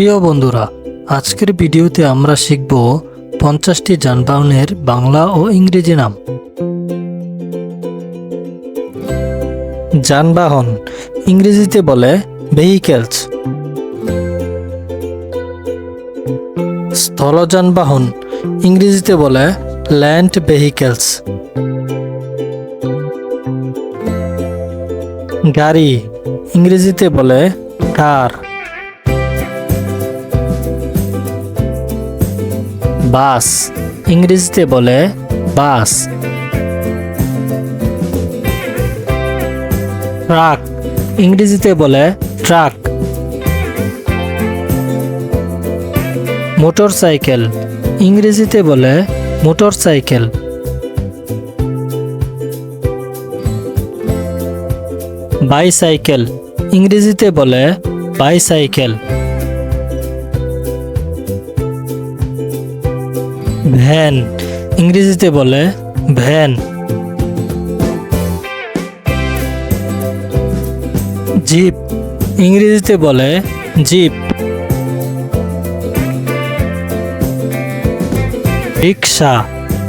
প্রিয় বন্ধুরা, আজকের ভিডিওতে আমরা শিখব পঞ্চাশটি যানবাহনের বাংলা ও ইংরেজি নাম। যানবাহন, ইংরেজিতে বলে ভেহিকেলস স্থল যানবাহন, ইংরেজিতে বলে ল্যান্ড ভেহিকেলস গাড়ি, ইংরেজিতে বলে কার বাস। ইংরেজিতে বলে বাস। ট্রাক। ইংরেজিতে বলে ট্রাক। মোটর সাইকেল ইংরেজিতে বলে মোটর সাইকেল বাইসাইকেল। ইংরেজিতে বলে বাইসাইকেল। ভ্যান, ইংরেজিতে বলে ভ্যান। জিপ, ইংরেজিতে বলে জিপ। রিক্সা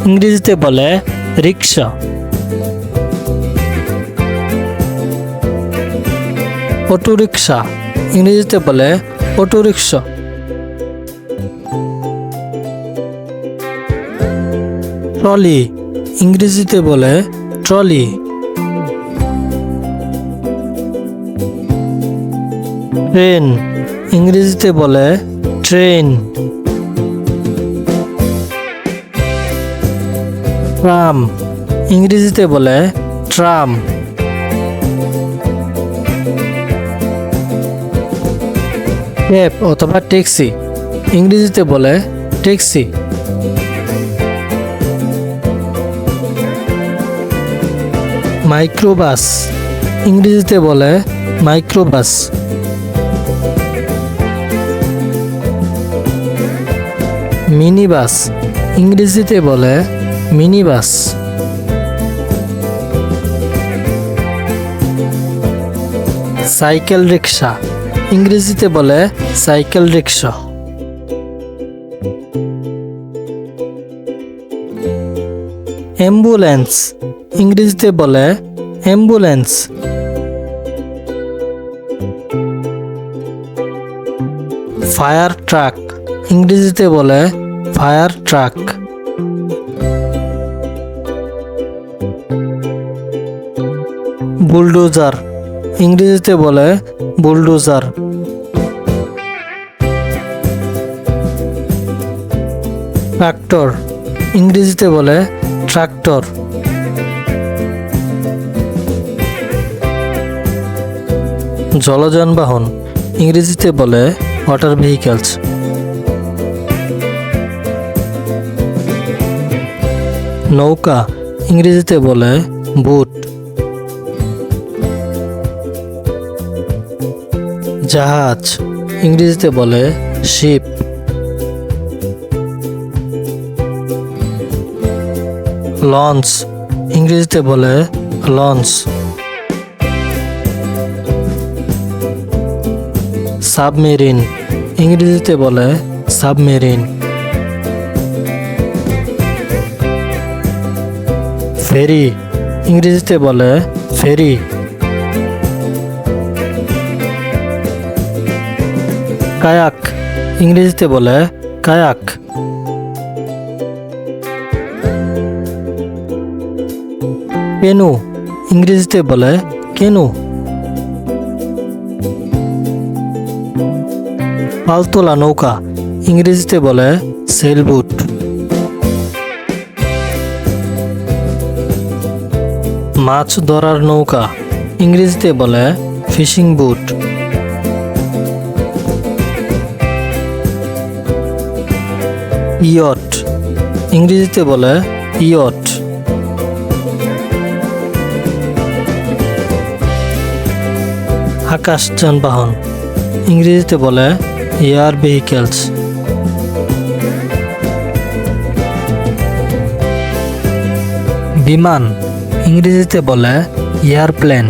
ইংরেজিতে বলে রিক্সা অটো রিক্সা ইংরেজিতে বলে অটো ট্রলি, ইংরেজিতে বলে ট্রলি। ট্রেন, ইংরেজিতে বলে ট্রেন। ট্রাম, ইংরেজিতে বলে ট্রাম। ক্যাব অথবা ট্যাক্সি, ইংরেজিতে বলে ট্যাক্সি। মাইক্রোবাস। ইংরেজিতে বলে মাইক্রোবাস। মিনি বাস ইংরেজিতে বলে মিনি বাস সাইকেল রিক্সা ইংরেজিতে বলে সাইকেল রিক্সা অ্যাম্বুলেন্স। ইংরেজিতে বলে অ্যাম্বুলেন্স ফায়ার ট্রাক ইংরেজিতে বলে ফায়ার ট্রাক বুলডোজার ইংরেজিতে বলে বুলডোজার ট্রাক্টর ইংরেজিতে বলে ট্রাক্টর জলযানবাহন ইংরেজিতে বলে ওয়াটার ভেহিকেলস নৌকা, ইংরেজিতে বলে বুট জাহাজ, ইংরেজিতে বলে শিপ লঞ্চ, ইংরেজিতে বলে লঞ্চ। সাবমেরিন। ইংরেজিতে বলে সাবমেরিন। ফেরি। ইংরেজিতে বলে ফেরি। কায়াক। ইংরেজিতে বলে কায়াক। কেনু। ইংরেজিতে বলে কেনু। পালতোলা নৌকা, ইংরেজিতে বলে সেলবুট মাছ ধরার নৌকা, ইংরেজিতে বলে ফিশিং বুট ইয়ট, ইংরেজিতে বলে ইয়ট। আকাশ যানবাহন, ইংরেজিতে বলে এয়ার ভেহিকেলস। বিমান ইংরেজিতে বলে এয়ারপ্লেন।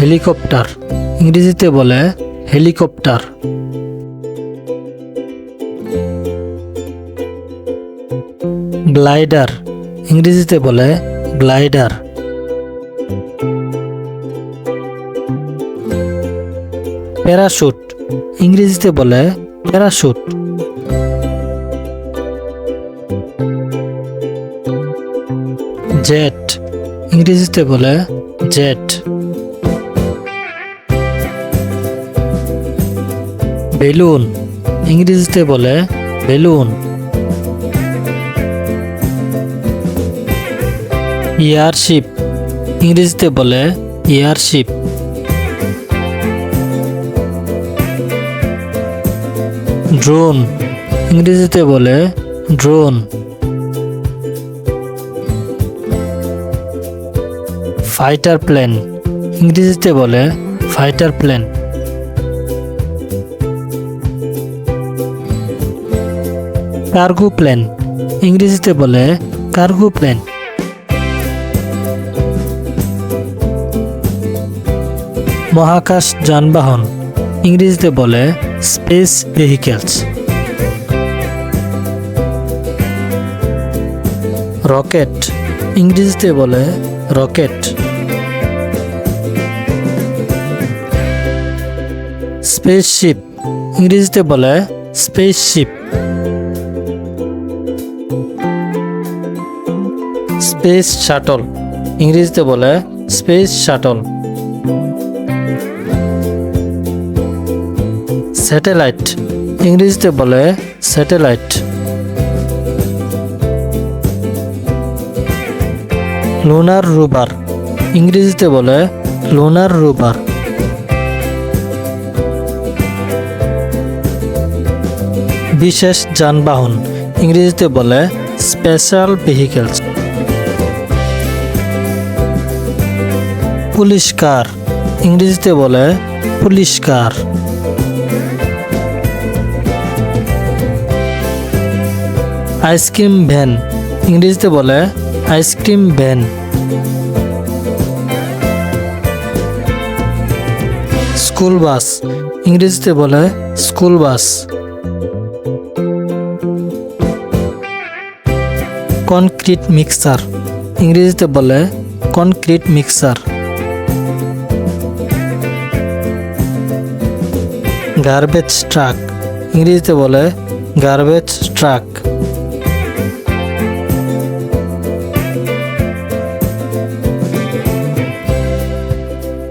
হেলিকপ্টার ইংরেজিতে বলে হেলিকপ্টার। গ্লাইডার ইংরেজিতে বলে গ্লাইডার। প্যারাশুট। ইংরেজিতে বলে প্যারাশুট। জেট। ইংরেজিতে বলে জেট। বেলুন। ইংরেজিতে বলে বেলুন। এয়ারশিপ ইংরেজিতে বলে এয়ারশিপ ড্রোন। ইংরেজিতে বলে ড্রোন। Fighter plane. ইংরেজিতে বলে ফাইটার প্লেন। Cargo plane. ইংরেজিতে বলে কার্গো প্লেন। মহাকাশ যানবাহন। ইংরেজিতে বলে স্পেস ভেহিকেলস রকেট ইংরেজিতে বলে রকেট স্পেসশিপ ইংরেজিতে বলে স্পেসশিপ স্পেস শাটল ইংরেজিতে বলে স্পেস শাটল স্যাটেলাইট। ইংরেজিতে বলে স্যাটেলাইট। লুনার রুবার। ইংরেজিতে বলে লুনার রুবার। বিশেষ যানবাহন। ইংরেজিতে বলে স্পেশাল ভেহিকেলস। পুলিশ কার। ইংরেজিতে বলে পুলিশ কার। আইসক্রিম ভ্যান, ইংরেজিতে বলে আইসক্রিম ভ্যান। স্কুল বাস, ইংরেজিতে বলে স্কুল বাস। কনক্রিট মিক্সার, ইংরেজিতে বলে কনক্রিট মিক্সার। গার্বেজ ট্রাক, ইংরেজিতে বলে গার্বেজ ট্রাক।